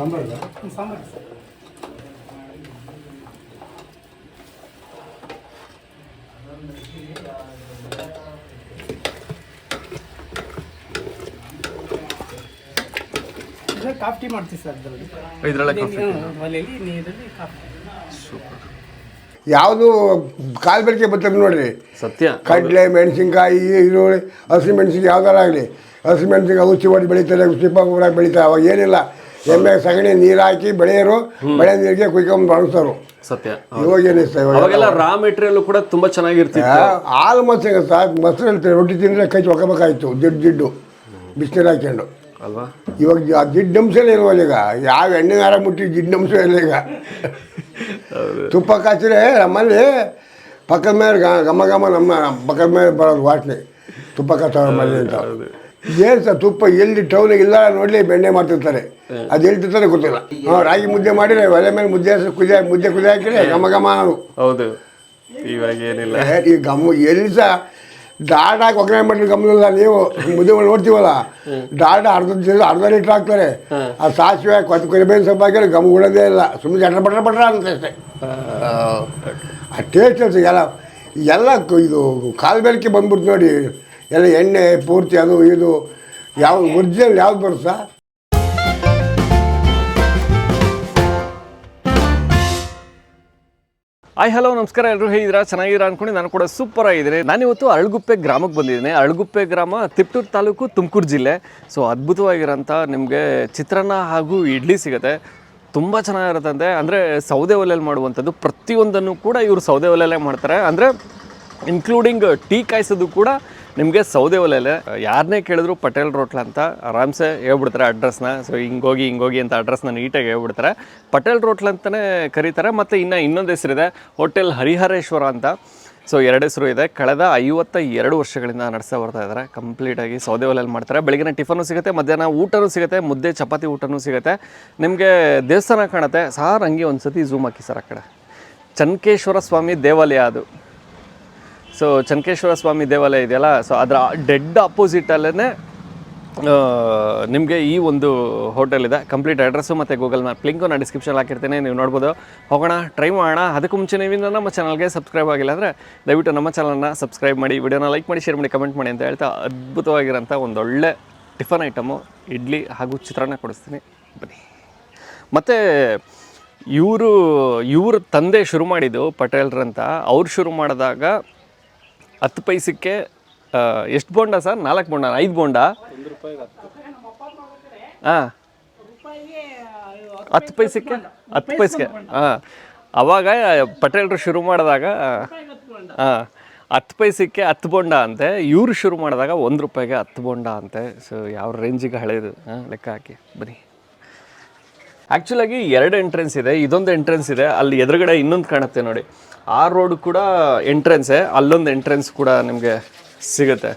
ಸಾಂಬಾರ್ಗ sambar. Sir ಇದು coffee tea ಮಾಡ್ತೀವಿ sir ಅದರಲ್ಲಿ. ಇದರೊಳಗೆ ಒಲೆಯಲ್ಲಿ ನೀರಲ್ಲಿ ಕಾಫಿ ಯಾವುದು ಕಾಲು ಬೆಳಕೆ ಬರ್ತದೆ ನೋಡ್ರಿ. ಸತ್ಯ. ಕಡಲೆ ಮೆಣಸಿನ್ಕಾಯಿ ಈರುಳ್ಳಿ ಹಸಿ ಮೆಣಸಿನ್ಕಾಯಿ ಯಾವ್ದಾರ ಆಗಲಿ. ಹಸಿ ಮೆಣಸಿನ್ಕಾಯಿ ಉಚ್ಚಿ ಹೊಡಿ ಬೆಳೀತಾರೆ ಸಿಪ್ಪ ಗೊಬ್ಬರ ಬೆಳೀತಾರೆ ಅವಾಗ ಏನಿಲ್ಲ. ಎಮ್ಮೆ ಸಗಣಿ ನೀರು ಹಾಕಿ ಬೆಳೆಯರು ಬೆಳೆ ನೀರಿಗೆ ಕುಯ್ಕೊಂಡು ಬಳಸೋರು. ಸತ್ಯ. ಇವಾಗ ಏನಿಸ್ತಾ ಇವಾಗ ಅವಾಗೆಲ್ಲ ರಾ ಮೆಟೀರಿಯಲ್ ಕೂಡ ತುಂಬಾ ಚೆನ್ನಾಗಿರ್ತಿತ್ತು. ಹಾಲು ಮೊಸರು ಸಾಕು ಮೊಸರು ಹೇಳ್ತಾರೆ ರೊಟ್ಟಿ ತಿಂದರೆ ಕೈ ಒಕ್ಕಬೇಕಾಯ್ತು ಜಿಡ್ಡು ಜಿಡ್ಡು ಬಿಸಿನೀರು ಹಾಕ್ಕೊಂಡು. ಅಲ್ವಾ? ಇವಾಗ ದಿಡ್ ಆ ಜಿಡ್ಡು ಅಂಶನೇ ಇಲ್ವಲ್ಲ ಈಗ. ಯಾವ ಎಣ್ಣೆಗಾರ ಮುಟ್ಟಿ ಜಿಡ್ಡು ಅಂಶ ಇಲ್ಲ ಈಗ. ತುಪ್ಪ ಕಾಚಿದ್ರೆ ನಮ್ಮಲ್ಲಿ ಪಕ್ಕದ ಮೇಲೆ ಗ- ಘಮ ಘಮ ನಮ್ಮ ಪಕ್ಕದ ಮೇಲೆ ಬರೋದು ವಾಸನೆ ತುಪ್ಪ ಕಾಚೋ ಮನೆ ಅಂತ. ಏನು ಸರ್ ತುಪ್ಪ ಎಲ್ಲಿ ಟೌನಿಗೆ ಇಲ್ಲ ನೋಡಲಿ ಬೆಣ್ಣೆ ಮಾಡ್ತಿರ್ತಾರೆ. ಅದು ಎಲ್ಲಿ ತಿರ್ತಾರೆ ಗೊತ್ತಿಲ್ಲ. ಹಾಂ ರಾಗಿ ಮುದ್ದೆ ಮಾಡಿದ್ರೆ ಒಲೆ ಮೇಲೆ ಮುದ್ದೆ ಕುದಿ ಮುದ್ದೆ ಕುದಿ ಹಾಕಿದ್ರೆ ಘಮ ಘಮ ಅನ್ನೋದು. ಹೌದು. ಇವಾಗ ಏನಿಲ್ಲ. ಈ ಗಮ ಎಲ್ಲಿ ಸಹ ಡಾಲ್ಡ ಹಾಕಿ ಒಗ್ಗರಣೆ ಮಾಡಿ ಗಮನಿಲ್ಲ ನೀವು. ಮುದ್ದೆ ಮಾಡಿ ನೋಡ್ತೀವಲ್ಲ? ಡಾಲ್ಡ ಅರ್ಧ ಅರ್ಧ ಲೀಟ್ರ್ ಹಾಕ್ತಾರೆ. ಆ ಸಾಸಿವೆ ಕೊತ್ತ ಕೊರಿಬೇನ್ ಸೊಪ್ಪು ಹಾಕಿದ್ರೆ ಗಮ ಉಳೋದೇ ಇಲ್ಲ. ಸುಮ್ಮನೆ ಜಟ್ರ ಬಟ್ರ ಬಟ್ರ ಅಂತ ಅಷ್ಟೇ. ಆ ಟೇಸ್ಟ್ ಎಲ್ಲ ಎಲ್ಲ ಇದು ಕಾಲು ಬೆಳಕೆ ಬಂದ್ಬಿಡ್ತು ನೋಡಿ. ಎಲ್ಲ ಎಣ್ಣೆ ಪೂರ್ತಿ ಅದು ಇದು ಯಾವ ಒರಿಜಿನಲ್ ಯಾವ್ದು ಬರುತ್ತಾ? ಆಯ್ ಹಲೋ ನಮಸ್ಕಾರ ಎಲ್ಲರೂ ಹೇಗಿದ್ದೀರಾ? ಚೆನ್ನಾಗಿರ ಅನ್ಕೊಂಡು ನಾನು ಕೂಡ ಸೂಪರ್ ಆಗಿದ್ದೀನಿ. ನಾನಿವತ್ತು ಅಳಗುಪ್ಪೆ ಗ್ರಾಮಕ್ಕೆ ಬಂದಿದ್ದೀನಿ. ಅಳಗುಪ್ಪೆ ಗ್ರಾಮ ತಿಪ್ಟೂರು ತಾಲೂಕು ತುಮಕೂರು ಜಿಲ್ಲೆ. ಸೊ ಅದ್ಭುತವಾಗಿರೋಂಥ ನಿಮಗೆ ಚಿತ್ರಾನ್ನ ಹಾಗೂ ಇಡ್ಲಿ ಸಿಗುತ್ತೆ. ತುಂಬ ಚೆನ್ನಾಗಿರುತ್ತಂತೆ. ಅಂದರೆ ಸೌದೆ ಒಲೆಯಲ್ಲಿ ಮಾಡುವಂಥದ್ದು ಪ್ರತಿಯೊಂದನ್ನು ಕೂಡ ಇವರು ಸೌದೆ ಒಲೆಯಲ್ಲೇ ಮಾಡ್ತಾರೆ. ಅಂದರೆ ಇನ್ಕ್ಲೂಡಿಂಗ್ ಟೀ ಕಾಯಿಸೋದು ಕೂಡ ನಿಮಗೆ ಸೌದೆ ಒಲೆಯಲ್ಲೇ ಯಾರನ್ನೇ ಕೇಳಿದ್ರು ಪಟೇಲ್ ರೋಟ್ಲ ಅಂತ ಆರಾಮ್ಸೆ ಹೇಳ್ಬಿಡ್ತಾರೆ ಅಡ್ರೆಸ್ನ ಸೊ ಹಿಂಗೋಗಿ ಹಿಂಗೋಗಿ ಅಂತ ಅಡ್ರೆಸ್ನ ನೀಟಾಗಿ ಹೇಳ್ಬಿಡ್ತಾರೆ. ಪಟೇಲ್ ರೋಟ್ಲ ಅಂತಲೇ ಕರೀತಾರೆ, ಮತ್ತು ಇನ್ನು ಇನ್ನೊಂದು ಹೆಸರಿದೆ ಹೋಟೆಲ್ ಹರಿಹರೇಶ್ವರ ಅಂತ. ಸೊ ಎರಡು ಹೆಸರು ಇದೆ. ಕಳೆದ ಐವತ್ತ ಎರಡು ವರ್ಷಗಳಿಂದ ನಡೆಸ್ತಾ ಬರ್ತಾ ಇದ್ದಾರೆ ಕಂಪ್ಲೀಟಾಗಿ ಸೌದೆ ಒಲೆಯಲ್ಲಿ ಮಾಡ್ತಾರೆ. ಬೆಳಗಿನ ಟಿಫನು ಸಿಗುತ್ತೆ, ಮಧ್ಯಾಹ್ನ ಊಟನೂ ಸಿಗುತ್ತೆ, ಮುದ್ದೆ, ಚಪಾತಿ ಊಟನೂ ಸಿಗುತ್ತೆ. ನಿಮಗೆ ದೇವಸ್ಥಾನ ಕಾಣುತ್ತೆ. ಸಾರ್ ಹಂಗೆ ಒಂದು ಸತಿ ಝೂಮ್ ಹಾಕಿ ಸರ್ ಆ ಕಡೆ. ಚನ್ಕೇಶ್ವರ ಸ್ವಾಮಿ ದೇವಾಲಯ ಅದು. ಸೊ ಚನ್ಕೇಶ್ವರ ಸ್ವಾಮಿ ದೇವಾಲಯ ಇದೆಯಲ್ಲ? ಸೊ ಅದರ ಡೆಡ್ ಅಪೋಸಿಟಲ್ಲೇ ನಿಮಗೆ ಈ ಒಂದು ಹೋಟೆಲ್ ಇದೆ. ಕಂಪ್ಲೀಟ್ ಅಡ್ರೆಸ್ಸು ಮತ್ತು ಗೂಗಲ್ ಮ್ಯಾಪ್ ಲಿಂಕು ನಾನು ಡಿಸ್ಕ್ರಿಪ್ಷನ್ ಹಾಕಿರ್ತೀನಿ, ನೀವು ನೋಡ್ಬೋದು. ಹೋಗೋಣ ಟ್ರೈ ಮಾಡೋಣ. ಅದಕ್ಕೂ ಮುಂಚೆ ನೀವಿಂದ ನಮ್ಮ ಚಾನಲ್ಗೆ ಸಬ್ಸ್ಕ್ರೈಬ್ ಆಗಿಲ್ಲ ಅಂದರೆ, ದಯವಿಟ್ಟು ನಮ್ಮ ಚಾನಲ್ನ ಸಬ್ಸ್ಕ್ರೈಬ್ ಮಾಡಿ ವಿಡಿಯೋನ ಲೈಕ್ ಮಾಡಿ ಶೇರ್ ಮಾಡಿ ಕಮೆಂಟ್ ಮಾಡಿ ಅಂತ ಹೇಳ್ತಾ ಅದ್ಭುತವಾಗಿರೋಂಥ ಒಂದೊಳ್ಳೆ ಟಿಫನ್ ಐಟಮು ಇಡ್ಲಿ ಹಾಗೂ ಚಿತ್ರಾನ್ನ ಕೊಡಿಸ್ತೀನಿ. ಬನ್ನಿ. ಮತ್ತು, ಇವರು ಇವರು ತಂದೆ ಶುರು ಮಾಡಿದ್ದು ಪಟೇಲ್ರಂತ. ಅವ್ರು ಶುರು ಮಾಡಿದಾಗ ಹತ್ತು ಪೈಸಕ್ಕೆ ಎಷ್ಟು ಬೋಂಡ ಸರ್? ನಾಲ್ಕು ಬೋಂಡ, ಐದು ಬೋಂಡ? ಹಾಂ. ಹತ್ತು ಪೈಸಕ್ಕೆ ಹತ್ತು ಪೈಸಕ್ಕೆ ಹಾಂ. ಅವಾಗ ಪಟೇಲ್ರು ಶುರು ಮಾಡಿದಾಗ, ಹಾಂ, ಹತ್ತು ಪೈಸಕ್ಕೆ ಹತ್ತು ಬೋಂಡ ಅಂತೆ. ಇವರು ಶುರು ಮಾಡಿದಾಗ ಒಂದು ರೂಪಾಯಿಗೆ ಹತ್ತು ಬೋಂಡ ಅಂತೆ. ಸೊ ಯಾವ ರೇಂಜಿಗೆ ಹಳೆಯದು ಹಾಂ, ಲೆಕ್ಕ ಹಾಕಿ, ಬನ್ನಿ. ಆ್ಯಕ್ಚುಲಾಗಿ ಎರಡು ಎಂಟ್ರೆನ್ಸ್ ಇದೆ, ಇದೊಂದು ಎಂಟ್ರೆನ್ಸ್ ಇದೆ, ಅಲ್ಲಿ ಎದುರುಗಡೆ ಇನ್ನೊಂದು ಕಾಣುತ್ತೆ ನೋಡಿ. ಆ ರೋಡ್ ಕೂಡ ಎಂಟ್ರೆನ್ಸೇ ಅಲ್ಲೊಂದು ಎಂಟ್ರೆನ್ಸ್ ಕೂಡ ನಿಮಗೆ ಸಿಗುತ್ತೆ.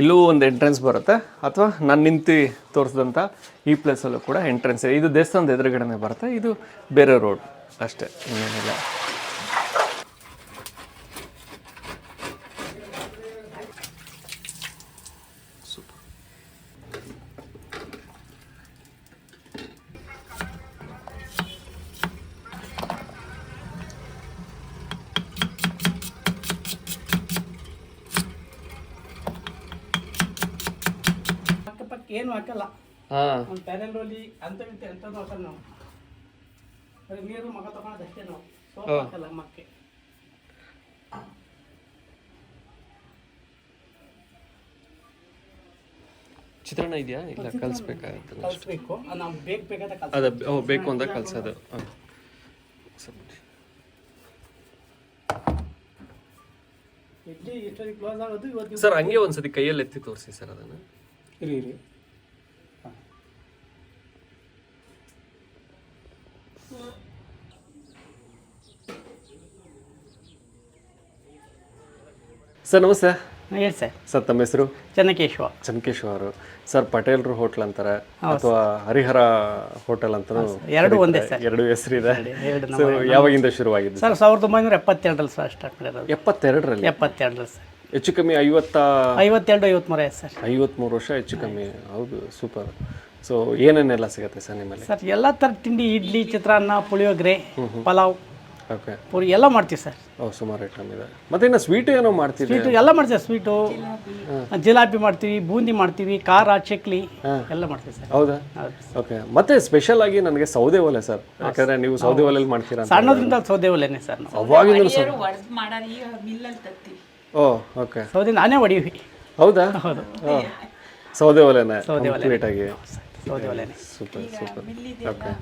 ಇಲ್ಲೂ ಒಂದು ಎಂಟ್ರೆನ್ಸ್ ಬರುತ್ತೆ, ಅಥವಾ ನಾನು ನಿಂತು ತೋರಿಸಿದಂಥ ಈ ಪ್ಲೇಸಲ್ಲೂ ಕೂಡ ಎಂಟ್ರೆನ್ಸ್ ಇದೆ. ಇದು ದೇವಸ್ಥಾನದ ಎದುರುಗಡೆನೇ ಬರುತ್ತೆ, ಇದು ಬೇರೆ ರೋಡ್ ಅಷ್ಟೇ, ಇನ್ನೇನಿಲ್ಲ. ಏನು ಹಾಕಲ್ಲ. ಹಾಂ. ಒಂದು ಪ್ಯಾನೆಲ್ ರೋಲಿ ಅಂತ ಇಂತ ಎಂಥದ್ದು ಹಾಕಲ್ಲ ನಾವು. ಬರೀ ನೀರು ಮಗ ತಗೊಳೋದು ಅಷ್ಟೇ ನಾವು. ಸೋಪ್ ಹಾಕಲ್ಲ ಮಕ್ಕೆ ಚಿತ್ರಾನ್ನ ಇದೆಯಾ? ಇಲ್ಲ ಕಲ್ಸ್ಬೇಕಾಗುತ್ತೆ ಕಲಿಸ್ಬೇಕು? ನಾವು ಬೇಗ ಬೇಕಾದ ಕಲ್ಸ ಅದ ಓ ಬೇಕು ಅಂತ ಕಲ್ಸೋದು. ಹಾಂ. ಇಡ್ಲಿ ಇಷ್ಟೊಂದು ಕ್ಲೋಸ್ ಆಗೋದು? ಇವತ್ತು ಸರ್ ಹಂಗೆ ಒಂದ್ಸತಿ ಕೈಯಲ್ಲಿ ಎತ್ತಿ ತೋರಿಸಿ ಸರ್ ಅದನ್ನ. ಇರಿ ಇರಿ. ಸರ್ ನಮಸ್ತೆ. ಹೇಳಿ ಸರ್. ಸರ್ ತಮ್ಮ ಹೆಸರು? ಚನ್ನಕೇಶ್ವ. ಚನ್ಕೇಶ್ವರ್ ಸರ್ ಪಟೇಲ್ರು ಹೋಟ್ಲ್ ಅಂತಾರೆ. ಅಥವಾ ಹರಿಹರ ಹೋಟೆಲ್ ಅಂತ ಎರಡು ಒಂದೇ ಸರ್. ಎರಡು ಹೆಸರಿದೆ. ಯಾವಾಗಿಂದ ಶುರುವಾಗಿದೆ ಸರ್ ಸಾವಿರದ ಒಂಬೈನೂರ ಎಪ್ಪತ್ತೆರಡರಲ್ಲಿ ಸರ್ ಸ್ಟಾರ್ಟ್ ಮಾಡಿರೋದು. ಎಪ್ಪತ್ತೆರಡರಲ್ಲಿ? ಎಪ್ಪತ್ತೆರಡರಲ್ಲಿ ಸರ್. ಹೆಚ್ಚು ಕಮ್ಮಿ ಐವತ್ತ ಐವತ್ತೆರಡು ಐವತ್ಮೂರು ಆಯ್ತು ಸರ್. ಐವತ್ಮೂರು ವರ್ಷ ಹೆಚ್ಚು ಕಮ್ಮಿ. ಹೌದು ಸೂಪರ್. ಸೊ ಏನೇನೆಲ್ಲ ಸಿಗುತ್ತೆ ಸರ್ ನಿಮ್ಮಲ್ಲಿ? ಸರ್ ಎಲ್ಲ ಥರ ತಿಂಡಿ ಇಡ್ಲಿ ಚಿತ್ರಾನ್ನ ಪುಳಿಯೋಗರೆ ಪಲಾವ್. ಓಕೆ ಪೂರಿ ಎಲ್ಲ ಮಾಡ್ತೀವಿ ಸರ್. ಓ ಸುಮಾರು ಐಟಮ್ ಇದೆ. ಮತ್ತೆ ಇನ್ನು ಸ್ವೀಟ್ ಏನೋ ಮಾಡ್ತೀವಿ ಸ್ವೀಟು ಎಲ್ಲ ಮಾಡ್ತೀವಿ ಸ್ವೀಟು. ಜಿಲಾಬಿ ಮಾಡ್ತೀವಿ ಬೂಂದಿ ಮಾಡ್ತೀವಿ ಖಾರ ಚಕ್ಲಿ ಎಲ್ಲ ಮಾಡ್ತೀವಿ ಸರ್. ಹೌದಾ? ಓಕೆ ಮತ್ತೆ ಸ್ಪೆಷಲ್ ಆಗಿ ನನಗೆ ಸೌದೆ ಒಲೆ ಸರ್. ಯಾಕಂದ್ರೆ ನೀವು ಸೌದೆ ಒಲೆಯಲ್ಲಿ ಮಾಡ್ತೀರಾ ಸಣ್ಣದ್ರಿಂದ ಸೌದೆ ಒಲೆನೇ ಸರ್ ಅವಾಗಿಂದಲೂ ಅವಾಗಿಂದ ಸರ್ ಓ ಓಕೆ ಸೌದೆ ನಾನೇ ಹೊಡೀವಿ ಹೌದಾ? ಹೌದು. ಓ, ಸೌದೆ ಒಲೆನೇ ಸೌದೆ ಒಲೆ. ಕಂಪ್ಲೀಟ್ ಆಗಿ. ಸೂಪರ್ ಸೂಪರ್ ಓಕೆ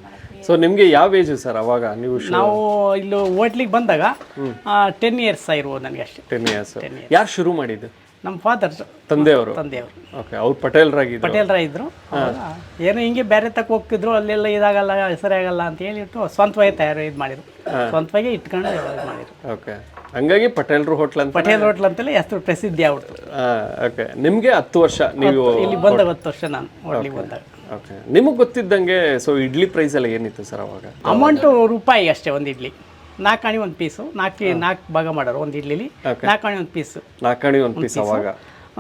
ಸೊ ನಿಮಗೆ ಯಾವ ಏಜು ಸರ್ ಅವಾಗ? ನೀವು ನಾವು ಇಲ್ಲಿ ಹೋಟ್ಲಿಗೆ ಬಂದಾಗ ಟೆನ್ ಇಯರ್ಸ್ ಆಗಿರ್ಬೋದು ನನಗೆ ಅಷ್ಟೇ. ಟೆನ್ ಇಯರ್ಸ್ ಯಾರು ಶುರು ಮಾಡಿದ್ದು? ನಮ್ಮ ಫಾದರ್ ತಂದೆಯವರು? ತಂದೆಯವರು. ಓಕೆ ಅವ್ರು ಪಟೇಲ್ರಾಗಿದ್ದು ಪಟೇಲ್ರ ಇದ್ರು ಏನೋ ಹಿಂಗೆ ಬೇರೆ ತಕ್ಕ ಹೋಗ್ತಿದ್ರು ಅಲ್ಲೆಲ್ಲ ಇದಾಗಲ್ಲ ಹೆಸರಾಗಲ್ಲ ಅಂತ ಹೇಳಿಟ್ಟು ಸ್ವಂತವಾಗಿ ತಯಾರು ಇದು ಮಾಡಿದ್ರು. ಸ್ವಂತವಾಗಿ ಇಟ್ಕೊಂಡು ಮಾಡಿದ್ರು. ಓಕೆ ಹಂಗಾಗಿ ಪಟೇಲ್ರು ಹೋಟ್ಲ್ ಅಂತ ಪಟೇಲ್ ಹೋಟ್ಲ್ ಅಂತಲೇ ಹೆಸರು ಪ್ರಸಿದ್ಧಿ ಆಗ್ಬಿಡ್ತು. ಓಕೆ ನಿಮಗೆ ಹತ್ತು ವರ್ಷ ನೀವು ಇಲ್ಲಿ ಬಂದಾಗ ಹತ್ತು ವರ್ಷ ನಾನು ಹೋಟ್ಲಿಗೆ ಬಂದಾಗ. ಓಕೆ ನಿಮಗೆ ಗೊತ್ತಿದ್ದಂಗೆ ಸೊ ಇಡ್ಲಿ ಪ್ರೈಸ್ ಎಲ್ಲ ಏನಿತ್ತು ಸರ್ ಅವಾಗ? ಅಮೌಂಟು ರೂಪಾಯಿ ಅಷ್ಟೇ ಒಂದು ಇಡ್ಲಿ. ನಾಲ್ಕು ಅಣಿ ಒಂದು ಪೀಸು ನಾಲ್ಕು ನಾಲ್ಕು ಭಾಗ ಮಾಡೋರು ಒಂದು ಇಡ್ಲಿಲಿ. ನಾಲ್ಕು ಅಣಿ ಒಂದು ಪೀಸು ನಾಲ್ಕಾಣಿ ಒಂದು ಪೀಸ್ ಅವಾಗ?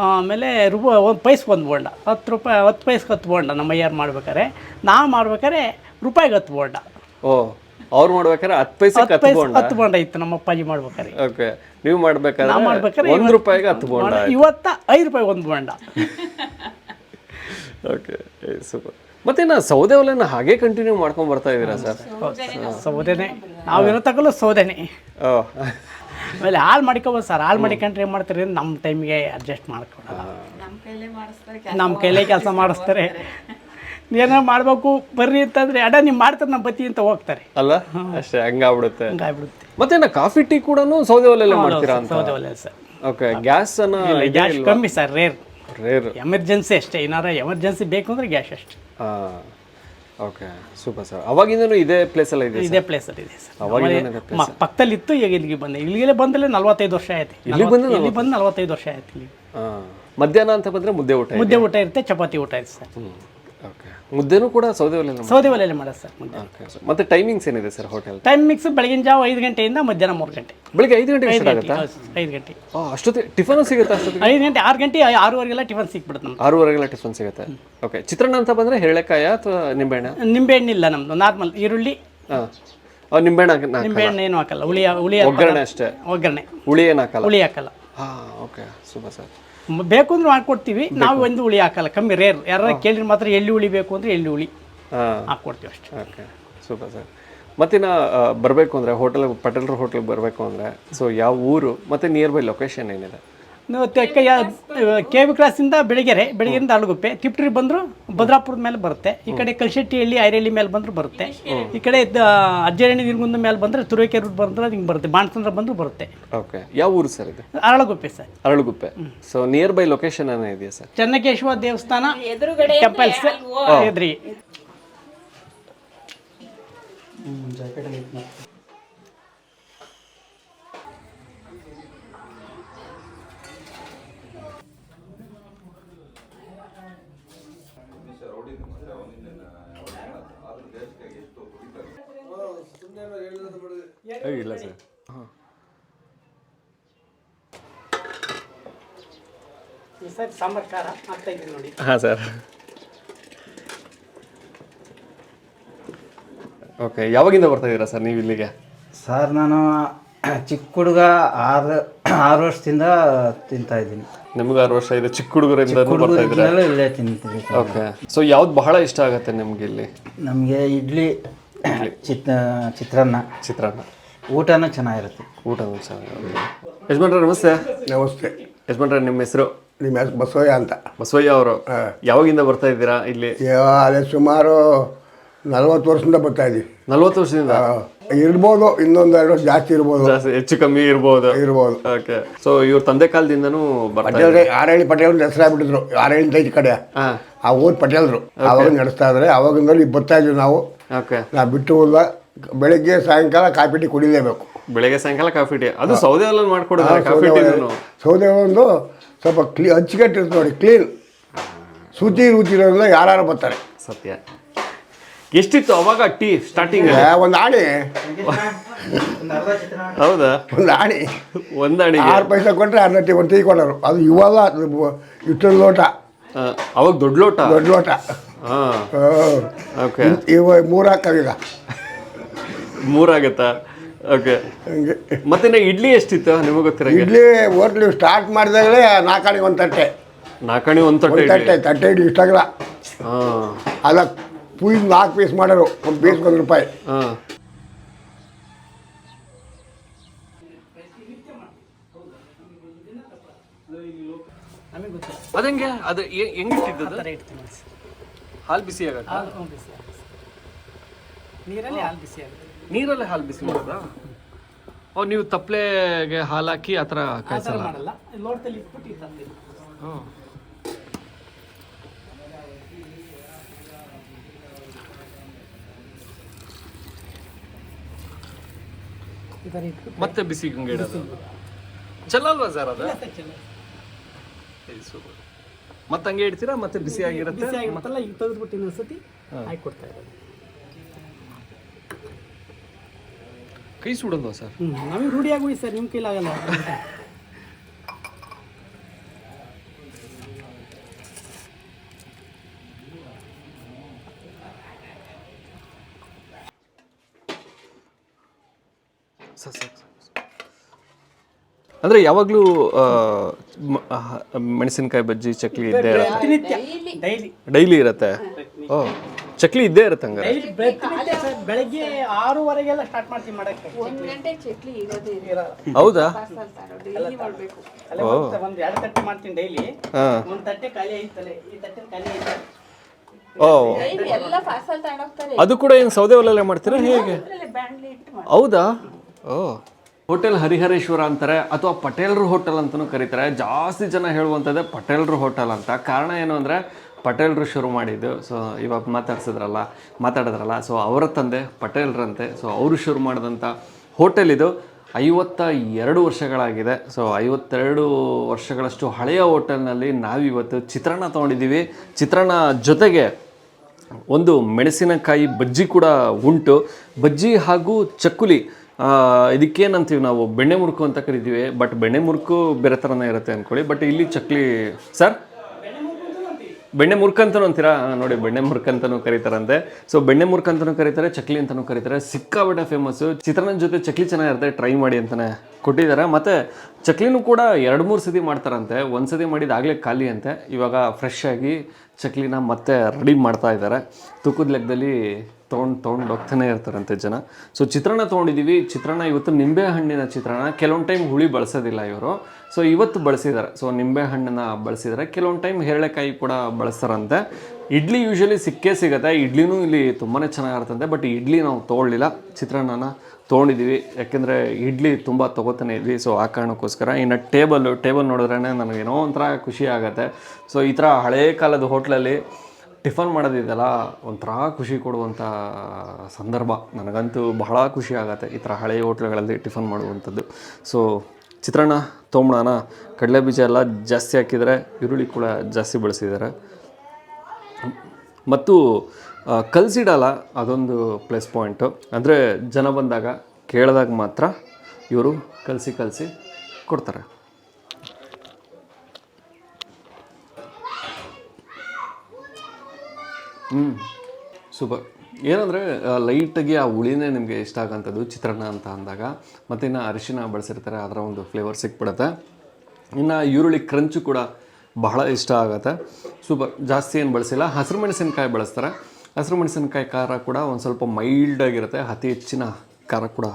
ಆಮೇಲೆ ರೂಪ ಒಂದು ಪೈಸ್ಗೆ ಒಂದು ಬೋಂಡ. ಹತ್ತು ರೂಪಾಯಿ ಹತ್ತು ಪೈಸ್ಗೆ ಹತ್ತು ಬೋಂಡ ನಮ್ಮ ಅಯ್ಯಾರು ಮಾಡ್ಬೇಕಾರೆ ನಾವು ಮಾಡ್ಬೇಕಾರೆ ರೂಪಾಯಿಗೆ ಹತ್ತು ಬೋಂಡ. ಓ ಅವ್ರು ಮಾಡ್ಬೇಕಾರೆ ಹತ್ತು ಪೈಸೆ ಹತ್ತು ಬೋಂಡ ಇತ್ತು ನಮ್ಮ ಅಪ್ಪಾಜಿ ಮಾಡ್ಬೇಕಾರೆ ಓಕೆ ನೀವು ಮಾಡ್ಬೇಕಾದ್ರೆ ನಾವು ಮಾಡ್ಬೇಕಾರೆ ಒಂದು ರೂಪಾಯಿಗೆ ಹತ್ತು ಬೋಂಡ ಇವತ್ತ ಐದು ರೂಪಾಯಿ ಒಂದು ಬೋಂಡ. ಓಕೆ ಸೂಪರ್ ಮತ್ತೆ ನಾ ಸೌದೆ ಒಲೆನ ಹಾಗೆ ಕಂಟಿನ್ಯೂ ಮಾಡ್ಕೊಂಡು ಬರ್ತಾ ಇದ್ದೀರಾ ಸರ್? ಸೌದೆನೆ ನಾವು ಇರೋ ತಗಲು ಸೌದೆನೆ. ಓ. ಆಮೇಲೆ ಹಾಲು ಮಾಡ್ಕೋಬೋದು ಸರ್. ಹಾಲು ಮಾಡಿಕೊಂಡ್ರೆ ಏನು ಮಾಡ್ತಾರೆ? ಅಂದ್ರೆ ನಮ್ಮ ಟೈಮಿಗೆ ಅಡ್ಜಸ್ಟ್ ಮಾಡ್ಕೊಡಲ್ಲ ನಮ್ಮ ಕೈಲೇ ಮಾಡಿಸ್ತಾರೆ ನಮ್ಮ ಕೈಲೇ ಕೆಲಸ ಮಾಡಿಸ್ತಾರೆ. ಏನೋ ಮಾಡಬೇಕು ಬರ್ರಿ ಅಂತಂದ್ರೆ ಅಡ ನೀವು ಮಾಡ್ತಾರೆ ನಮ್ಮ ಬತ್ತಿ ಅಂತ ಹೋಗ್ತಾರೆ. ಅಲ್ಲ? ಅಷ್ಟೇ ಹಂಗಾಗ್ಬಿಡುತ್ತೆ. ಹಂಗಾಗ್ಬಿಡುತ್ತೆ. ಮತ್ತೆ ನಾ ಕಾಫಿ ಟೀ ಕೂಡ ಸೌದೆ ಒಲೆಲ್ಲ ಮಾಡ್ತೀರಾ ಅಂತ? ಸೌದೆ ಒಲೆ ಸರ್ ಓಕೆ ಗ್ಯಾಸ್ ಅನ್ನ ಗ್ಯಾಸ್ ಕಮ್ಮಿ ಸರ್ ರೇರ್. ರೇರ್ ಎಮರ್ಜೆನ್ಸಿ ಅಷ್ಟೇ ಏನಾರ ಎಮರ್ಜೆನ್ಸಿ ಬೇಕು ಅಂದ್ರೆ ಗ್ಯಾಸ್ ಅಷ್ಟೇ. ಓಕೆ ಸೂಪರ್ ಸರ್ ಅವಾಗಿಂದನೂ ಇದೇ ಪ್ಲೇಸ್ ಅಲ್ಲಿ ಇದೆ ಇದೇ ಪ್ಲೇಸಲ್ಲಿ ಇದೆ ಸರ್ ಅವಾಗಿಂದನೇ ಇದೆ ಪಕ್ಕದಲ್ಲಿ ಇತ್ತು ಈಗ ಇಲ್ಲಿಗೆ ಬಂದೆ. ಇಲ್ಲಿಗೆ ಬಂದಲೇ ನಲ್ವತ್ತೈದು ವರ್ಷ ಆಯ್ತು. ಇಲ್ಲಿ ಬಂದು ಇಲ್ಲಿ ಬಂದು ನಲ್ವತ್ತೈದು? ವರ್ಷ ಆಯ್ತು ಇಲ್ಲಿ ಮಧ್ಯಾಹ್ನ ಅಂತ ಬಂದ್ರೆ ಮುದ್ದೆ ಊಟ ಮುದ್ದೆ ಊಟ ಇರುತ್ತೆ ಚಪಾತಿ ಊಟ ಇರುತ್ತೆ ಸರ್ ಮುದ್ದೆನೂ ಕೂಡ ಸೌದೆ ಒಲೆ ಸೌದೆ ಒಲೆಯಲ್ಲಿ ಮಾಡೋದು ಸರ್ ಮುದ್ದೆ. ಮತ್ತೆ ಟೈಮಿಂಗ್ಸ್ ಏನಿದೆ ಸರ್ ಹೋಟೆಲ್ ಟೈಮ್ ಮಿಕ್ಸ್ ಬೆಳಗಿನ ಜಾವ ಐದು ಗಂಟೆಯಿಂದ ಮಧ್ಯಾಹ್ನ ಮೂರು ಗಂಟೆ. ಬೆಳಿಗ್ಗೆ ಐದು ಗಂಟೆಗೆ ಐದು ಸ್ಟಾರ್ಟ್ ಗಂಟೆ ಆಗುತ್ತಾ? ಐದು ಗಂಟೆ. ಆ, ಅಷ್ಟೊತ್ತಿ ಟಿಫನ್ ಸಿಗುತ್ತೆ ಅಷ್ಟೊತ್ತಿಗೆ? ಐದು ಗಂಟೆ ಆರು ಗಂಟೆ ಆರೂವರೆಗೆಲ್ಲ ಟಿಫನ್ ಸಿಕ್ಬಿಡುತ್ತೆ ನಮ್ಗೆ ಆರೂವರೆಗೆಲ್ಲ ಟಿಫನ್ ಸಿಗುತ್ತೆ. ಓಕೆ ಚಿತ್ರಾನ್ನ ಅಂತ ಬಂದ್ರೆ ಹೇಳೆಕಾಯ ಅಥವಾ ನಿಂಬೆಹಣ್ಣ? ನಿಂಬೆಹಣ್ಣು ಇಲ್ಲ ನಮ್ಮದು ನಾರ್ಮಲ್ ಈರುಳ್ಳಿ. ಹಾಂ. ನಿಂಬೆಹಣ್ಣ ಹಾಕಿ ನಾ- ನಿಂಬೆಹಣ್ಣು ಏನು ಹಾಕಲ್ಲ ಹುಳಿ ಹುಳಿ ಒಗ್ಗರಣೆ ಅಷ್ಟೇ? ಒಗ್ಗರಣೆ. ಹುಳಿ ಏನು ಹಾಕಲ್ಲ? ಹುಳಿ ಹಾಕಲ್ಲ. ಹಾಂ ಓಕೆ ಸೂಪರ್ ಸರ್ ಬೇಕು ಅಂದ್ರೆ ಮಾಡ್ಕೊಡ್ತೀವಿ. ನಾವು ಒಂದು ಹುಳಿ ಹಾಕಲ್ಲ ಕಮ್ಮಿ ರೇರ್ ಯಾರು ಕೇಳಿದ್ರೆ ಮಾತ್ರ ಎಳ್ಳಿ ಹುಳಿ ಬೇಕು ಅಂದ್ರೆ ಎಳ್ಳಿ ಹುಳಿ ಹಾಕ್ಕೊಡ್ತೀವಿ ಅಷ್ಟೇ. ಓಕೆ. Super sir. ಮತ್ತಿನ್ನ ಬರಬೇಕು ಅಂದರೆ ಹೋಟೆಲ್ ಪಟೇಲ್ರ ಹೋಟೆಲ್ಗೆ ಬರಬೇಕು ಅಂದರೆ ಸೊ ಯಾವ ಊರು ಮತ್ತು ನಿಯರ್ ಬೈ ಲೊಕೇಶನ್ ಏನಿದೆ? ಕೆ ವಿ ಕ್ರಾಸಿಂದ ಬೆಳಗೆರೆ ಬೆಳಗ್ಗೆಯಿಂದ ಅಳಗುಪ್ಪೆ ತಿಪ್ಟ್ರಿ ಬಂದ್ರು ಭದ್ರಾಪುರದ ಮೇಲೆ ಬರುತ್ತೆ. ಈ ಕಡೆ ಕಲ್ಶೆಟ್ಟಿಹಳ್ಳಿ ಐರೇಲಿ ಮೇಲೆ ಬಂದ್ರು ಬರುತ್ತೆ. ಈ ಕಡೆ ಅಜ್ಜರಣಿ ನಿರ್ಗುಂದ ಮೇಲೆ ಬಂದರೆ ತುರುವೇಕೆ ರೂಟ್ ಬಂದ್ರೆ ಹಿಂಗೆ ಬರುತ್ತೆ. ಬಾಣಸಂದ್ರ ಬಂದ್ರು ಬರುತ್ತೆ. ಓಕೆ. ಯಾವ ಊರು ಸರ್ ಇದು? Aralaguppe sir. Aralaguppe. So nearby location ಏನೋ ಇದೆಯಾ ಸರ್? ಚೆನ್ನಕೇಶ್ವರ ದೇವಸ್ಥಾನ ಎದುರುಗಡೆ ಟೆಂಪಲ್ಸ್ ಎದ್ರಿ. ಇಲ್ಲ ಸರ್ ಹಾಂ ಈ ಸರಿ ಸಾಂಬಾರ್ ಖಾರ ನೋಡಿ. ಹಾಂ ಸರ್. ಓಕೆ ಯಾವಾಗಿಂದ ಬರ್ತಾ ಇದ್ದೀರಾ ಸರ್ ನೀವು ಇಲ್ಲಿಗೆ? ಸರ್ ನಾನು ಚಿಕ್ಕ ಹುಡುಗ ಆರು ಆರು ವರ್ಷದಿಂದ ತಿಂತಾ ಇದ್ದೀನಿ. ನಿಮ್ಗೆ ಆರು ವರ್ಷ ಇದೆ ಚಿಕ್ಕ ಹುಡುಗರಿಂದ ಬರ್ತಾ ಇದ್ದೀರಾ? ಹುಡುಗರಿಂದಲೂ ಇಲ್ಲೇ ತಿಂತೀವಿ ಓಕೆ. ಸೊ ಯಾವ್ದು ಬಹಳ ಇಷ್ಟ ಆಗುತ್ತೆ ನಿಮ್ಗೆ ಇಲ್ಲಿ? ನಮಗೆ ಇಡ್ಲಿ ಚಿತ್ ಚಿತ್ರಾನ್ನ. ಚಿತ್ರಾನ್ನ. ಊಟನೂ ಚೆನ್ನಾಗಿರುತ್ತೆ. ಊಟ ಯಜಮಾನ್ರ ಯಜಮಾನ್ರೆ ನಮಸ್ತೆ. ನಮಸ್ತೆ. ಯಜಮಾನ್ರೆ ನಿಮ್ಮ ಹೆಸರು? ನಿಮ್ಮ ಹೆಸರು ಬಸವಯ್ಯ ಅಂತ. ಬಸವಯ್ಯ ಅವರು ಯಾವಾಗಿಂದ ಬರ್ತಾ ಇದ್ದೀರಾ ಇಲ್ಲಿ? ಅದೇ ಸುಮಾರು ನಲ್ವತ್ತು ವರ್ಷದಿಂದ ಬರ್ತಾ ಇದ್ದೀವಿ. ನಲ್ವತ್ತು ವರ್ಷದಿಂದ? ಇರ್ಬೋದು ಇನ್ನೊಂದು ಎರಡು ವರ್ಷ ಜಾಸ್ತಿ ಇರ್ಬೋದು. ಹೆಚ್ಚು ಕಮ್ಮಿ ಇರ್ಬೋದು. ಇರ್ಬೋದು. ಓಕೆ ಸೊ ಇವ್ರ ತಂದೆ ಕಾಲದಿಂದನೂ ಪಟೇಲ್ರೆ ಆರೇಳಿ ಪಟೇಲ್ ಹೆಸರಾಗ್ಬಿಟ್ಟಿದ್ರು ಆರೇಳಿ ಅಂತ ಈ ಕಡೆ. ಆ ಊರು ಪಟೇಲ್ರು. ಅವಾಗ ನಡೆಸ್ತಾ ಇದ್ರೆ. ಅವಾಗಿಂದಲೂ ಈಗ ಬರ್ತಾ ಇದ್ವಿ ನಾವು. ಓಕೆ ನಾವು ಬಿಟ್ಟು ಹೋದ ಬೆಳಿಗ್ಗೆ ಸಾಯಂಕಾಲ ಕಾಫಿ ಟೀ ಕುಡಿಲೇಬೇಕು. ಬೆಳಿಗ್ಗೆ ಸಾಯಂಕಾಲ ಕಾಫಿ ಟೀ. ಅದು ಸೌದೆ ಅಲ್ಲ ಮಾಡ್ಕೊಡೋದು ಸೌದೆ ಒಂದು ಸ್ವಲ್ಪ ಕ್ಲೀ ಅಚ್ಚುಕಟ್ಟಿರುತ್ತೆ ನೋಡಿ ಕ್ಲೀನ್ ಶುಚಿ ರುಚಿ ಇರೋದ್ರಿಂದ ಯಾರು ಬರ್ತಾರೆ? ಸತ್ಯ. ಎಷ್ಟಿತ್ತು ಅವಾಗ ಟೀ ಸ್ಟಾರ್ಟಿಂಗ್ ಒಂದು ಆಣಿ ಹೌದಾ? ಒಂದು ಆಣಿ ಒಂದು ಆಣೆ ಆರು ಪೈಸೆ ಕೊಟ್ಟರೆ ಆರು ಟೀ ಒಂದು ಟೀ ಕೊಡೋರು. ಅದು ಇವಾಗ ಇಷ್ಟೊಂದು ಲೋಟ. ಅವಾಗ ದೊಡ್ಡ ಲೋಟ? ದೊಡ್ಡ ಲೋಟ. ಹಾಂ. ಓಕೆ. ಇವ ಮೂರು ಹಾಕವೀಗ ಮೂರಾಗತ್ತಾ? ಓಕೆ ಹಂಗೆ. ಮತ್ತಿನ್ನ ಇಡ್ಲಿ ಎಷ್ಟಿತ್ತು? ನಿಮಗೆ ಗೊತ್ತಿರ ಇಡ್ಲಿ ಹೋಟ್ಲು ಸ್ಟಾರ್ಟ್ ಮಾಡಿದಾಗಲೇ ನಾಲ್ಕಾಣಿ ಒಂದು ತಟ್ಟೆ. ನಾಲ್ಕಾಣಿ ಒಂದು ತಟ್ಟೆ ತಟ್ಟೆ ತಟ್ಟೆ ಇಡ್ಲಿ ಇಷ್ಟಾಗಲ್ಲ ಹಾಂ. ಅಲ್ಲ ಪೂಜ್ ನಾಲ್ಕು ಪೀಸ್ ಮಾಡೋರು ಒಂದು ಪೀಸ್ ಒಂದು ರೂಪಾಯಿ. ಹಾಂ. ಅದಂಗೆ? ಅದು ಹೆಂಗೆ. ಹಾಲು ಬಿಸಿ ಆಗತ್ತ. ನೀರಲ್ಲಿ ಹಾಲು ಬಿಸಿ ಆಗುತ್ತೆ. ನೀರಲ್ಲೇ ಹಾಲು ಬಿಸಿ ಮಾಡೋದಾ? ಓ ನೀವು ತಪ್ಪಲೆಗೆ ಹಾಲು ಹಾಕಿ ಆ ಥರ ಕಾಯಿಸಲ್ಲ? ಮಾಡಲ್ಲ. ಲೋಟದಲ್ಲಿ ಇಟ್ಬಿಟ್ಟು ಮತ್ತೆ ಬಿಸಿ ಗಂಗೆ ಇಡೋದು? ಸರ್ ಅದು? ಮತ್ತೆ ಹಂಗೆ ಇಡ್ತೀರಾ? ಮತ್ತೆ ಬಿಸಿ ಆಗಿರುತ್ತೆ ಮತ್ತೆಲ್ಲ ಈಗ ತೆಗೆದ್ಬಿಟ್ಟು ಇನ್ನೊಂದ್ಸತಿ ಹಾಕಿ ಕೊಡ್ತಾ ಇರೋದು. ಕೈ ಸುಡಲ್ವಾ ಸರ್? ಹ್ಞೂ ನಮಗೆ ರೂಢಿ ಆಗೋಗಿ ಸರ್ ನಿಮ್ಮ ಕೈಲಾಗಲ್ಲ. ಅಂದ್ರೆ ಯಾವಾಗಲೂ ಮೆಣಸಿನಕಾಯಿ ಬಜ್ಜಿ ಚಕ್ಲಿ ಇದ್ದೇ ಇರತ್ತೆ? ಪ್ರತಿನಿತ್ಯ ಡೈಲಿ. ಡೈಲಿ ಇರುತ್ತೆ? ಓ ಚಕ್ಲಿ ಇದ್ದೇ ಇರತ್ತೆ ಹಂಗಾರೆ? ಪ್ರತಿನಿತ್ಯ ಬೆಳಗ್ಗೆ ಆರೂವರೆಗೆಲ್ಲ ಸ್ಟಾರ್ಟ್ ಮಾಡ್ತೀವಿ ಮಾಡಕ್ಕೆ. ಒಂದ್ ಗಂಟೆ ಚಕ್ಲಿ ಇರೋದೇ ಇಲ್ಲ ಹೌದಾ? ಪಾರ್ಸಲ್ ತರೋ ಡೈಲಿ ಮಾಡ್ಬೇಕು. ಅಲ್ಲೇ ಒಂದ್ ಎರಡು ತಟ್ಟೆ ಮಾಡ್ತೀನಿ ಡೈಲಿ ಹಾ. ಒಂದ್ ತಟ್ಟೆ ಖಾಲಿ ಐತಲೆ ಈ ತಟ್ಟೆ ಖಾಲಿ ಐತೆ ಓ. ಡೈಲಿ ಎಲ್ಲ ಪಾರ್ಸಲ್ ತಗೊಂಡೋಗ್ತಾರೆ. ಅದು ಕೂಡ ಏನು ಸೌದೆ ಒಲೆಯಲ್ಲೇ ಮಾಡ್ತೀರಾ ಹೇಗೆ? ಅದ್ರಲ್ಲಿ ಬ್ಯಾಂಡ್ಲಿ ಇಟ್ಟು ಮಾಡಿ ಹೌದಾ? ಓ. ಹೋಟೆಲ್ ಹರಿಹರೇಶ್ವರ ಅಂತಾರೆ ಅಥವಾ ಪಟೇಲ್ರು ಹೋಟೆಲ್ ಅಂತಲೂ ಕರೀತಾರೆ. ಜಾಸ್ತಿ ಜನ ಹೇಳುವಂಥದ್ದೇ ಪಟೇಲ್ರು ಹೋಟೆಲ್ ಅಂತ. ಕಾರಣ ಏನು ಅಂದರೆ ಪಟೇಲ್ರು ಶುರು ಮಾಡಿದ್ದು ಸೊ ಇವಾಗ ಮಾತಾಡ್ಸಿದ್ರಲ್ಲ, ಮಾತಾಡಿದ್ರಲ್ಲ ಸೊ ಅವರ ತಂದೆ ಪಟೇಲ್ರಂತೆ ಸೊ ಅವರು ಶುರು ಮಾಡಿದಂಥ ಹೋಟೆಲ್ ಇದು ಐವತ್ತ ಎರಡು ವರ್ಷಗಳಾಗಿದೆ. ಸೊ ಐವತ್ತೆರಡು ವರ್ಷಗಳಷ್ಟು ಹಳೆಯ ಹೋಟೆಲ್ನಲ್ಲಿ ನಾವಿವತ್ತು ಚಿತ್ರಾನ್ನ ತೊಗೊಂಡಿದ್ದೀವಿ. ಚಿತ್ರಾನ್ನ ಜೊತೆಗೆ ಒಂದು ಮೆಣಸಿನಕಾಯಿ ಬಜ್ಜಿ ಕೂಡ ಉಂಟು. ಬಜ್ಜಿ ಹಾಗೂ ಚಕ್ಕುಲಿ ಇದಕ್ಕೇನಂತೀವಿ ನಾವು? ಬೆಣ್ಣೆ ಮುರುಕು ಅಂತ ಕರಿತೀವಿ ಬಟ್ ಬೆಣ್ಣೆ ಮುರುಕು ಬೇರೆ ಥರನೇ ಇರುತ್ತೆ ಅಂದ್ಕೊಳ್ಳಿ ಬಟ್ ಇಲ್ಲಿ ಚಕ್ಲಿ ಸರ್ ಬೆಣ್ಣೆ ಮುರ್ಕಂತನೂ ಅಂತೀರಾ? ನೋಡಿ, ಬೆಣ್ಣೆ ಮುರ್ಕಂತನೂ ಕರೀತಾರಂತೆ. ಸೊ ಬೆಣ್ಣೆ ಮುರ್ಕಂತನೂ ಕರೀತಾರೆ, ಚಕ್ಲಿ ಅಂತನೂ ಕರೀತಾರೆ. ಸಿಕ್ಕಾಬಟ್ಟೆ ಫೇಮಸ್ಸು ಚಿತ್ರಾನ್ನದ ಜೊತೆ ಚಕ್ಲಿ ಚೆನ್ನಾಗಿರುತ್ತೆ ಟ್ರೈ ಮಾಡಿ ಅಂತಲೇ ಕೊಟ್ಟಿದ್ದಾರೆ. ಮತ್ತು ಚಕ್ಲಿನೂ ಕೂಡ ಎರಡು ಮೂರು ಸತಿ ಮಾಡ್ತಾರಂತೆ. ಒಂದು ಸತಿ ಮಾಡಿದಾಗಲೇ ಖಾಲಿ ಅಂತೆ. ಇವಾಗ ಫ್ರೆಶ್ ಆಗಿ ಚಕ್ಲಿನ ಮತ್ತೆ ರೆಡಿ ಮಾಡ್ತಾ ಇದ್ದಾರೆ. ತೂಕದ ಲೆಕ್ಕದಲ್ಲಿ ತೊಗೊಂಡು ತೊಗೊಂಡು ಹೋಗ್ತಾನೆ ಇರ್ತಾರಂತೆ ಜನ. ಸೊ ಚಿತ್ರಾನ್ನ ತೊಗೊಂಡಿದ್ದೀವಿ ಚಿತ್ರಾನ್ನ ಇವತ್ತು ನಿಂಬೆ ಹಣ್ಣಿನ ಚಿತ್ರಾನ್ನ. ಕೆಲವೊಂದು ಟೈಮ್ ಹುಳಿ ಬಳಸೋದಿಲ್ಲ ಇವರು. ಸೊ ಇವತ್ತು ಬಳಸಿದ್ದಾರೆ. ಸೊ ನಿಂಬೆ ಹಣ್ಣನ್ನು ಬಳಸಿದ್ದಾರೆ. ಕೆಲವೊಂದು ಟೈಮ್ ಹೇರಳೆಕಾಯಿ ಕೂಡ ಬಳಸ್ತಾರಂತೆ. ಇಡ್ಲಿ ಯೂಶಲಿ ಸಿಕ್ಕೇ ಸಿಗುತ್ತೆ. ಇಡ್ಲಿನೂ ಇಲ್ಲಿ ತುಂಬಾ ಚೆನ್ನಾಗಿರ್ತಂತೆ ಬಟ್ ಇಡ್ಲಿ ನಾವು ತೊಗೊಳ್ಳಿಲ್ಲ. ಚಿತ್ರಾನ್ನನ ತೊಗೊಂಡಿದ್ದೀವಿ. ಯಾಕೆಂದರೆ ಇಡ್ಲಿ ತುಂಬ ತೊಗೋತಾನೆ ಇದ್ವಿ ಸೊ ಆ ಕಾರಣಕ್ಕೋಸ್ಕರ. ಇನ್ನು ಟೇಬಲ್ಲು ಟೇಬಲ್ ನೋಡಿದ್ರೇ ನನಗೇನೋ ಒಂಥರ ಖುಷಿ ಆಗುತ್ತೆ. ಸೊ ಈ ಥರ ಹಳೇ ಕಾಲದ ಹೋಟ್ಲಲ್ಲಿ ಟಿಫನ್ ಮಾಡೋದಿದೆಯಲ್ಲ, ಒಂಥರ ಖುಷಿ ಕೊಡುವಂಥ ಸಂದರ್ಭ. ನನಗಂತೂ ಬಹಳ ಖುಷಿ ಆಗುತ್ತೆ ಈ ಥರ ಹಳೆಯ ಹೋಟ್ಲುಗಳಲ್ಲಿ ಟಿಫನ್ ಮಾಡುವಂಥದ್ದು. ಸೊ ಚಿತ್ರಾನ್ನ ತೊಗೊಂಬಳೋಣ ಕಡಲೆ ಬೀಜ ಎಲ್ಲ ಜಾಸ್ತಿ ಹಾಕಿದರೆ, ಈರುಳ್ಳಿ ಕೂಡ ಜಾಸ್ತಿ ಬಳಸಿದ್ದಾರೆ. ಮತ್ತು ಕಲಿಸಿಡಲ್ಲ ಅದೊಂದು ಪ್ಲಸ್ ಪಾಯಿಂಟು ಅಂದರೆ ಜನ ಬಂದಾಗ ಕೇಳಿದಾಗ ಮಾತ್ರ ಇವರು ಕಲಸಿ ಕಲಸಿ ಕೊಡ್ತಾರೆ. ಹ್ಞೂ ಸೂಪರ್ ಏನಂದರೆ ಲೈಟಾಗಿ ಆ ಹುಳಿನೇ ನಿಮಗೆ ಇಷ್ಟ ಆಗೋಂಥದ್ದು ಚಿತ್ರಾನ್ನ ಅಂತ ಅಂದಾಗ ಮತ್ತು ಇನ್ನು ಅರಿಶಿನ ಬಳಸಿರ್ತಾರೆ, ಅದರ ಒಂದು ಫ್ಲೇವರ್ ಸಿಕ್ಬಿಡುತ್ತೆ. ಇನ್ನು ಈರುಳ್ಳಿ ಕ್ರಂಚು ಕೂಡ ಬಹಳ ಇಷ್ಟ ಆಗುತ್ತೆ. ಸೂಪರ್ ಜಾಸ್ತಿ ಏನು ಬಳಸಿಲ್ಲ. ಹಸಿರು ಮೆಣಸಿನ್ಕಾಯಿ ಬಳಸ್ತಾರೆ. ಹಸಿರು ಮೆಣಸಿನ್ಕಾಯಿ ಖಾರ ಕೂಡ ಒಂದು ಸ್ವಲ್ಪ ಮೈಲ್ಡಾಗಿರುತ್ತೆ ಅತಿ ಹೆಚ್ಚಿನ ಖಾರ ಕೂಡ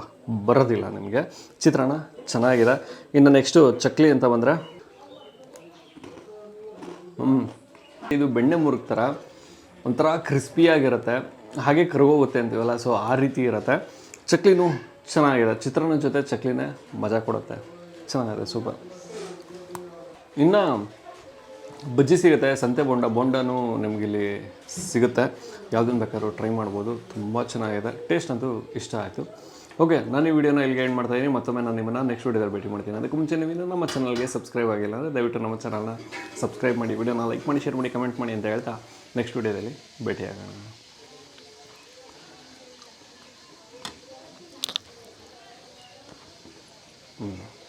ಬರೋದಿಲ್ಲ ನಿಮಗೆ. ಚಿತ್ರಾನ್ನ ಚೆನ್ನಾಗಿದೆ. ಇನ್ನು ನೆಕ್ಸ್ಟು ಚಕ್ಲಿ ಅಂತ ಬಂದರೆ ಹ್ಞೂ ಇದು ಬೆಣ್ಣೆ ಮುರುಗ್ ಥರ ಒಂಥರ ಕ್ರಿಸ್ಪಿಯಾಗಿರುತ್ತೆ ಹಾಗೆ ಕರ್ಗೋಗುತ್ತೆ ಅಂತೀವಲ್ಲ ಸೊ ಆ ರೀತಿ ಇರುತ್ತೆ. ಚಕ್ಲಿನೂ ಚೆನ್ನಾಗಿದೆ. ಚಿತ್ರಾನ್ನ ಜೊತೆ ಚಕ್ಲಿನೇ ಮಜಾ ಕೊಡುತ್ತೆ. ಚೆನ್ನಾಗಿದೆ. ಸೂಪರ್ ಇನ್ನು ಬಜ್ಜಿ ಸಿಗುತ್ತೆ, ಸಂತೆ ಬೋಂಡ, ಬೋಂಡನೂ ನಿಮಗಿಲ್ಲಿ ಸಿಗುತ್ತೆ. ಯಾವುದನ್ನು ಬೇಕಾದ್ರೂ ಟ್ರೈ ಮಾಡ್ಬೋದು, ತುಂಬ ಚೆನ್ನಾಗಿದೆ. ಟೇಸ್ಟ್ ಅಂತೂ ಇಷ್ಟ ಆಯಿತು. ಓಕೆ ನಾನು ಈ ವಿಡಿಯೋನ ಇಲ್ಲಿಗೆ ಎಂಡ್ ಮಾಡ್ತಾ ಇದ್ದೀನಿ ಮತ್ತೊಮ್ಮೆ ನಾನು ನಿಮ್ಮನ್ನು ನೆಕ್ಸ್ಟ್ ವಿಡಿಯೋದಲ್ಲಿ ಭೇಟಿ ಮಾಡ್ತೀನಿ. ಅದಕ್ಕೆ ಮುಂಚೆ ನೀವು ನಮ್ಮ ಚಾನಲ್ಗೆ ಸಬ್ಸ್ಕ್ರೈಬ್ ಆಗಿಲ್ಲ ಅಂದರೆ ದಯವಿಟ್ಟು ನಮ್ಮ ಚಾನಲ್ನ ಸಬ್ಸ್ಕ್ರೈಬ್ ಮಾಡಿ, ವಿಡಿಯೋನ ಲೈಕ್ ಮಾಡಿ ಶೇರ್ ಮಾಡಿ ಕಮೆಂಟ್ ಮಾಡಿ ಅಂತ ಹೇಳ್ತಾ ನೆಕ್ಸ್ಟ್ ವಿಡಿಯೋದಲ್ಲಿ ಭೇಟಿಯಾಗೋಣ. ಹ್ಞೂ